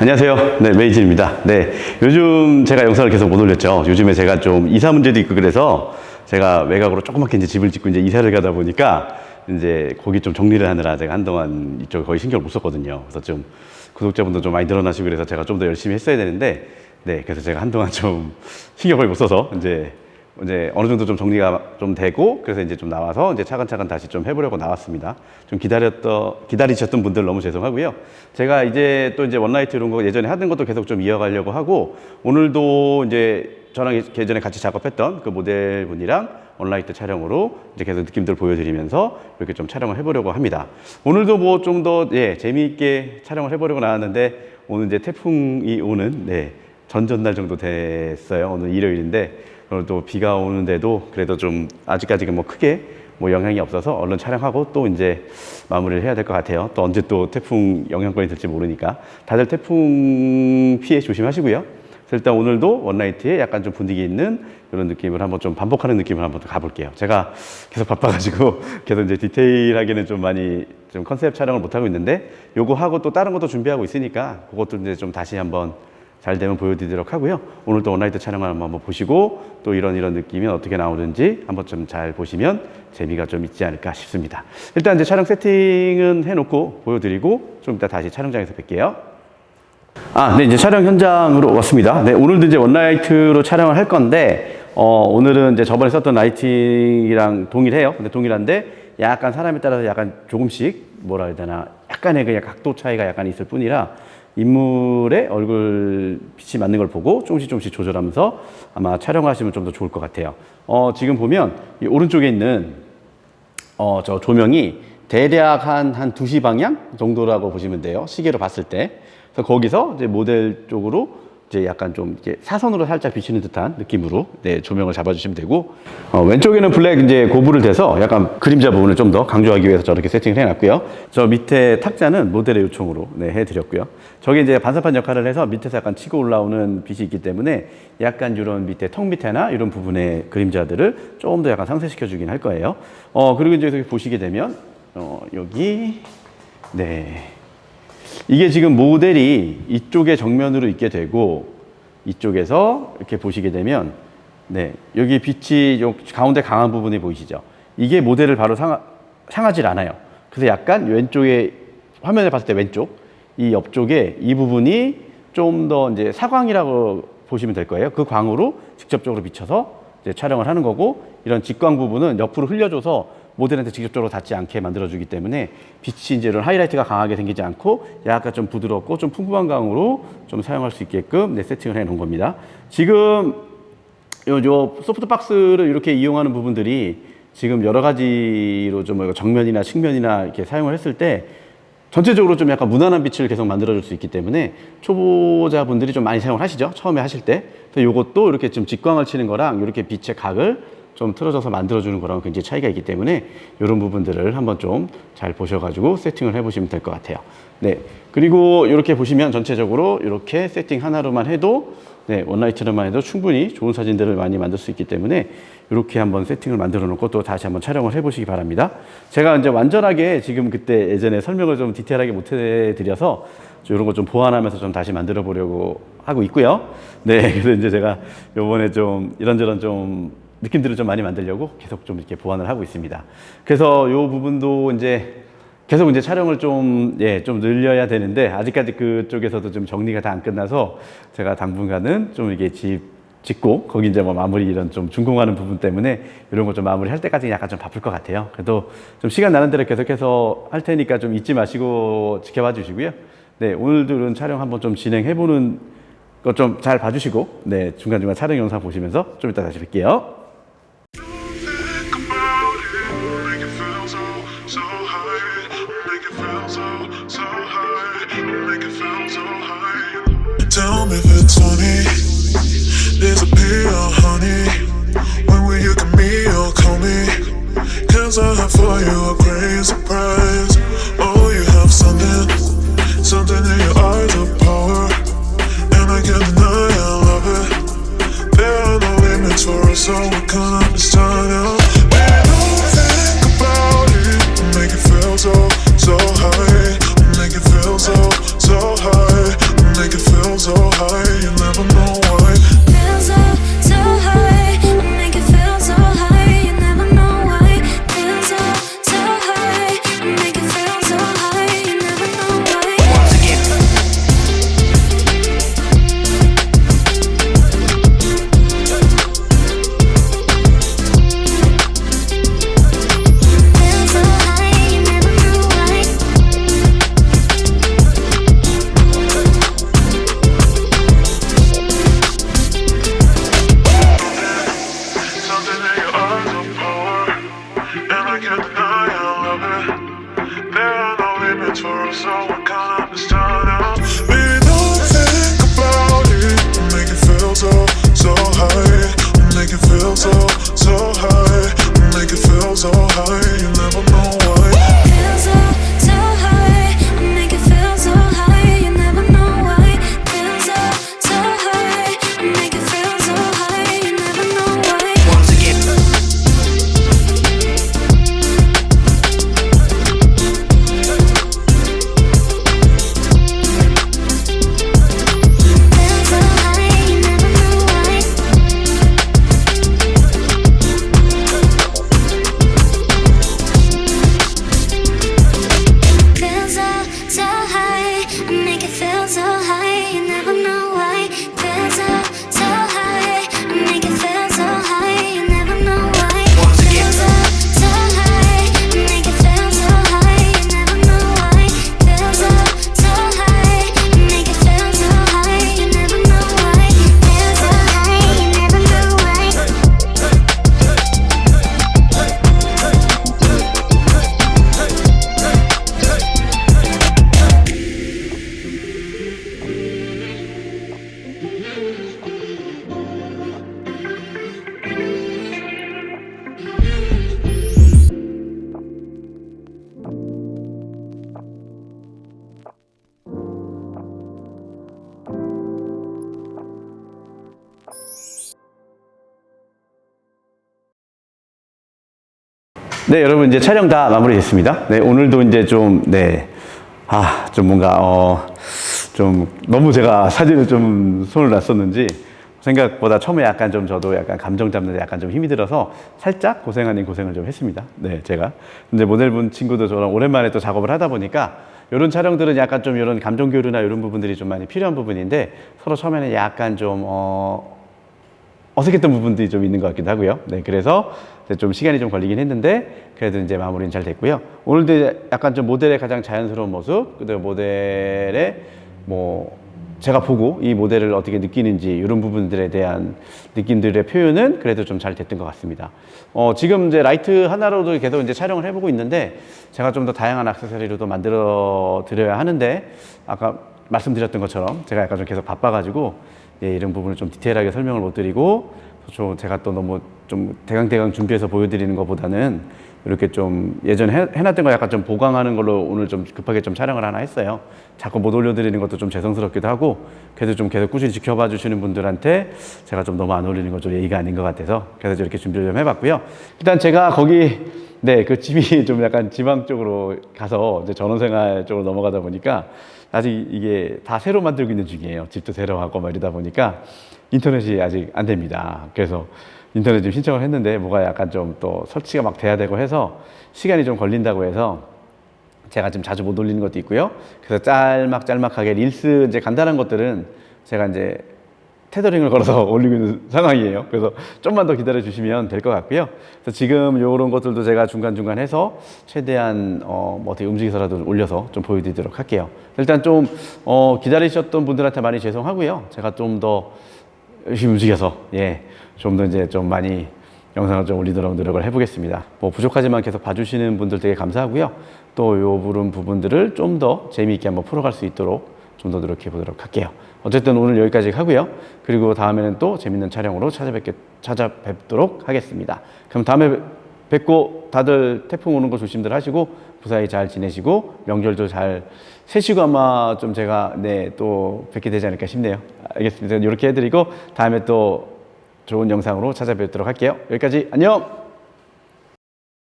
안녕하세요. 네, 메이진입니다. 네, 요즘 제가 영상을 계속 못 올렸죠. 요즘에 제가 좀 이사 문제도 있고 그래서 제가 외곽으로 조그맣게 이제 집을 짓고 이제 이사를 가다 보니까 이제 거기 좀 정리를 하느라 제가 한동안 이쪽 거의 신경을 못 썼거든요. 그래서 좀 구독자분도 좀 많이 늘어나시고 그래서 제가 좀 더 열심히 했어야 되는데 네, 그래서 제가 한동안 좀 신경을 못 써서 이제 이제 어느 정도 좀 정리가 좀 되고 그래서 이제 좀 나와서 이제 차근차근 다시 좀 해보려고 나왔습니다. 좀 기다렸던 기다리셨던 분들 너무 죄송하고요. 제가 이제 또 이제 원라이트 이런 거 예전에 하던 것도 계속 좀 이어가려고 하고 오늘도 이제 저랑 예전에 같이 작업했던 그 모델 분이랑 원라이트 촬영으로 이제 계속 느낌들 보여드리면서 이렇게 좀 촬영을 해보려고 합니다. 오늘도 뭐 좀 더 예, 재미있게 촬영을 해보려고 나왔는데 오늘 이제 태풍이 오는 네, 전전날 정도 됐어요. 오늘 일요일인데 오늘 또 비가 오는데도 그래도 좀 아직까지는 뭐 크게 뭐 영향이 없어서 얼른 촬영하고 또 이제 마무리를 해야 될 것 같아요. 또 언제 또 태풍 영향권이 될지 모르니까 다들 태풍 피해 조심하시고요. 일단 오늘도 원나이트에 약간 좀 분위기 있는 이런 느낌을 한번 좀 반복하는 느낌을 한번 가볼게요. 제가 계속 바빠가지고 계속 이제 디테일하게는 좀 많이 좀 컨셉 촬영을 못 하고 있는데 요거 하고 또 다른 것도 준비하고 있으니까 그것도 이제 좀 다시 한번 잘 되면 보여드리도록 하고요. 오늘 또 원라이트 촬영을 한번 보시고 또 이런 이런 느낌이 어떻게 나오는지 한번 좀 잘 보시면 재미가 좀 있지 않을까 싶습니다. 일단 이제 촬영 세팅은 해놓고 보여드리고 좀 이따 다시 촬영장에서 뵐게요. 아, 네, 이제 촬영 현장으로 왔습니다. 네, 오늘도 이제 원라이트로 촬영을 할 건데, 어, 오늘은 이제 저번에 썼던 라이팅이랑 동일해요. 근데 동일한데, 약간 사람에 따라서 약간 조금씩, 뭐라 해야 되나, 약간의 그냥 각도 차이가 약간 있을 뿐이라, 인물의 얼굴 빛이 맞는 걸 보고 조금씩 조금씩 조절하면서 아마 촬영하시면 좀 더 좋을 것 같아요. 어, 지금 보면 이 오른쪽에 있는 어, 저 조명이 대략 한, 한 2시 방향 정도라고 보시면 돼요. 시계로 봤을 때. 그래서 거기서 이제 모델 쪽으로 이제 약간 좀 이렇게 사선으로 살짝 비치는 듯한 느낌으로 네, 조명을 잡아주시면 되고 어, 왼쪽에는 블랙 이제 고무를 대서 약간 그림자 부분을 좀 더 강조하기 위해서 저렇게 세팅을 해놨고요. 저 밑에 탁자는 모델의 요청으로 네, 해드렸고요. 저게 이제 반사판 역할을 해서 밑에서 약간 치고 올라오는 빛이 있기 때문에 약간 이런 밑에 턱 밑에나 이런 부분의 그림자들을 조금 더 약간 상쇄시켜 주긴 할 거예요. 어, 그리고 이제 여기 보시게 되면 어, 여기 네. 이게 지금 모델이 이쪽에 정면으로 있게 되고 이쪽에서 이렇게 보시게 되면 네 여기 빛이 요 가운데 강한 부분이 보이시죠? 이게 모델을 바로 상하, 향하질 않아요. 그래서 약간 왼쪽에 화면에 봤을 때 왼쪽 이 옆쪽에 이 부분이 좀 더 이제 사광이라고 보시면 될 거예요. 그 광으로 직접적으로 비춰서 이제 촬영을 하는 거고 이런 직광 부분은 옆으로 흘려줘서 모델한테 직접적으로 닿지 않게 만들어주기 때문에 빛이 이제 이런 하이라이트가 강하게 생기지 않고 약간 좀 부드럽고 좀 풍부한 광으로 좀 사용할 수 있게끔 네, 세팅을 해 놓은 겁니다. 지금 요, 요 소프트 박스를 이렇게 이용하는 부분들이 지금 여러 가지로 좀뭐 정면이나 측면이나 이렇게 사용을 했을 때 전체적으로 좀 약간 무난한 빛을 계속 만들어줄 수 있기 때문에 초보자분들이 좀 많이 사용을 하시죠. 처음에 하실 때. 그래서 요것도 이렇게 좀 직광을 치는 거랑 이렇게 빛의 각을 좀 틀어져서 만들어주는 거랑 굉장히 차이가 있기 때문에 이런 부분들을 한번 좀 잘 보셔가지고 세팅을 해보시면 될 것 같아요. 네. 그리고 이렇게 보시면 전체적으로 이렇게 세팅 하나로만 해도 네, 원라이트로만 해도 충분히 좋은 사진들을 많이 만들 수 있기 때문에 이렇게 한번 세팅을 만들어 놓고 또 다시 한번 촬영을 해보시기 바랍니다. 제가 이제 완전하게 지금 그때 예전에 설명을 좀 디테일하게 못 해드려서 이런 거 좀 보완하면서 좀 다시 만들어 보려고 하고 있고요. 네, 그래서 이제 제가 요번에 좀 이런저런 좀 느낌들을 좀 많이 만들려고 계속 좀 이렇게 보완을 하고 있습니다. 그래서 요 부분도 이제 계속 이제 촬영을 좀, 예, 좀 늘려야 되는데, 아직까지 그쪽에서도 좀 정리가 다 안 끝나서, 제가 당분간은 좀 이게 집 짓고, 거기 이제 뭐 마무리 이런 좀 준공하는 부분 때문에, 이런 거 좀 마무리 할 때까지 약간 좀 바쁠 것 같아요. 그래도 좀 시간 나는 대로 계속해서 할 테니까 좀 잊지 마시고 지켜봐 주시고요. 네, 오늘들은 촬영 한번 좀 진행해보는 것 좀 잘 봐주시고, 네, 중간중간 촬영 영상 보시면서 좀 이따 다시 뵐게요. I have for you, a crazy prize. heart. 네, 여러분 이제 촬영 다 마무리됐습니다. 네, 오늘도 이제 좀 네. 아, 좀 뭔가 어 좀 너무 제가 사진을 좀 손을 놨었는지 생각보다 처음에 약간 좀 저도 약간 감정 잡는 데 약간 좀 힘이 들어서 살짝 고생 아닌 고생을 좀 했습니다. 네, 제가. 근데 모델분 친구도 저랑 오랜만에 또 작업을 하다 보니까 이런 촬영들은 약간 좀 이런 감정 교류나 이런 부분들이 좀 많이 필요한 부분인데 서로 처음에는 약간 좀 어, 어색했던 부분들이 좀 있는 것 같기도 하고요. 네, 그래서 좀 시간이 좀 걸리긴 했는데 그래도 이제 마무리는 잘 됐고요. 오늘도 약간 좀 모델의 가장 자연스러운 모습, 그다음 모델의 뭐 제가 보고 이 모델을 어떻게 느끼는지 이런 부분들에 대한 느낌들의 표현은 그래도 좀 잘 됐던 것 같습니다. 어, 지금 이제 라이트 하나로도 계속 이제 촬영을 해보고 있는데 제가 좀 더 다양한 액세서리로도 만들어 드려야 하는데 아까 말씀드렸던 것처럼 제가 약간 좀 계속 바빠가지고 예, 이런 부분을 좀 디테일하게 설명을 못 드리고 저 제가 또 너무 좀 대강대강 준비해서 보여드리는 것보다는 이렇게 좀 예전에 해- 해놨던 거 약간 좀 보강하는 걸로 오늘 좀 급하게 좀 촬영을 하나 했어요. 자꾸 못 올려드리는 것도 좀 죄송스럽기도 하고 그래도 좀 계속 꾸준히 지켜봐 주시는 분들한테 제가 좀 너무 안 올리는 건 좀 예의가 아닌 것 같아서 그래서 이렇게 준비를 좀 해봤고요. 일단 제가 거기 네 그 집이 좀 약간 지방 쪽으로 가서 이제 전원생활 쪽으로 넘어가다 보니까 아직 이게 다 새로 만들고 있는 중이에요. 집도 새로 하고 막 이러다 보니까 인터넷이 아직 안 됩니다. 그래서 인터넷 좀 신청을 했는데 뭐가 약간 좀 또 설치가 막 돼야 되고 해서 시간이 좀 걸린다고 해서 제가 좀 자주 못 올리는 것도 있고요. 그래서 짤막짤막하게 릴스 이제 간단한 것들은 제가 이제 테더링을 걸어서 올리고 있는 상황이에요. 그래서 좀만 더 기다려 주시면 될 것 같고요. 그래서 지금 이런 것들도 제가 중간중간 해서 최대한 어, 뭐 어떻게 움직여서라도 올려서 좀 보여드리도록 할게요. 일단 좀 어, 기다리셨던 분들한테 많이 죄송하고요. 제가 좀 더 열심히 움직여서 예, 좀 더 이제 좀 많이 영상을 좀 올리도록 노력을 해보겠습니다. 뭐 부족하지만 계속 봐주시는 분들 되게 감사하고요. 또 요 부분 부분들을 좀 더 재미있게 한번 풀어갈 수 있도록 좀 더 노력해 보도록 할게요. 어쨌든 오늘 여기까지 하고요. 그리고 다음에는 또 재밌는 촬영으로 찾아뵙게, 찾아뵙도록 하겠습니다. 그럼 다음에 뵙고 다들 태풍 오는 거 조심들 하시고 무사히 잘 지내시고 명절도 잘 세시고 아마 좀 제가 네 또 뵙게 되지 않을까 싶네요. 알겠습니다. 이렇게 해드리고 다음에 또 좋은 영상으로 찾아뵙도록 할게요. 여기까지 안녕!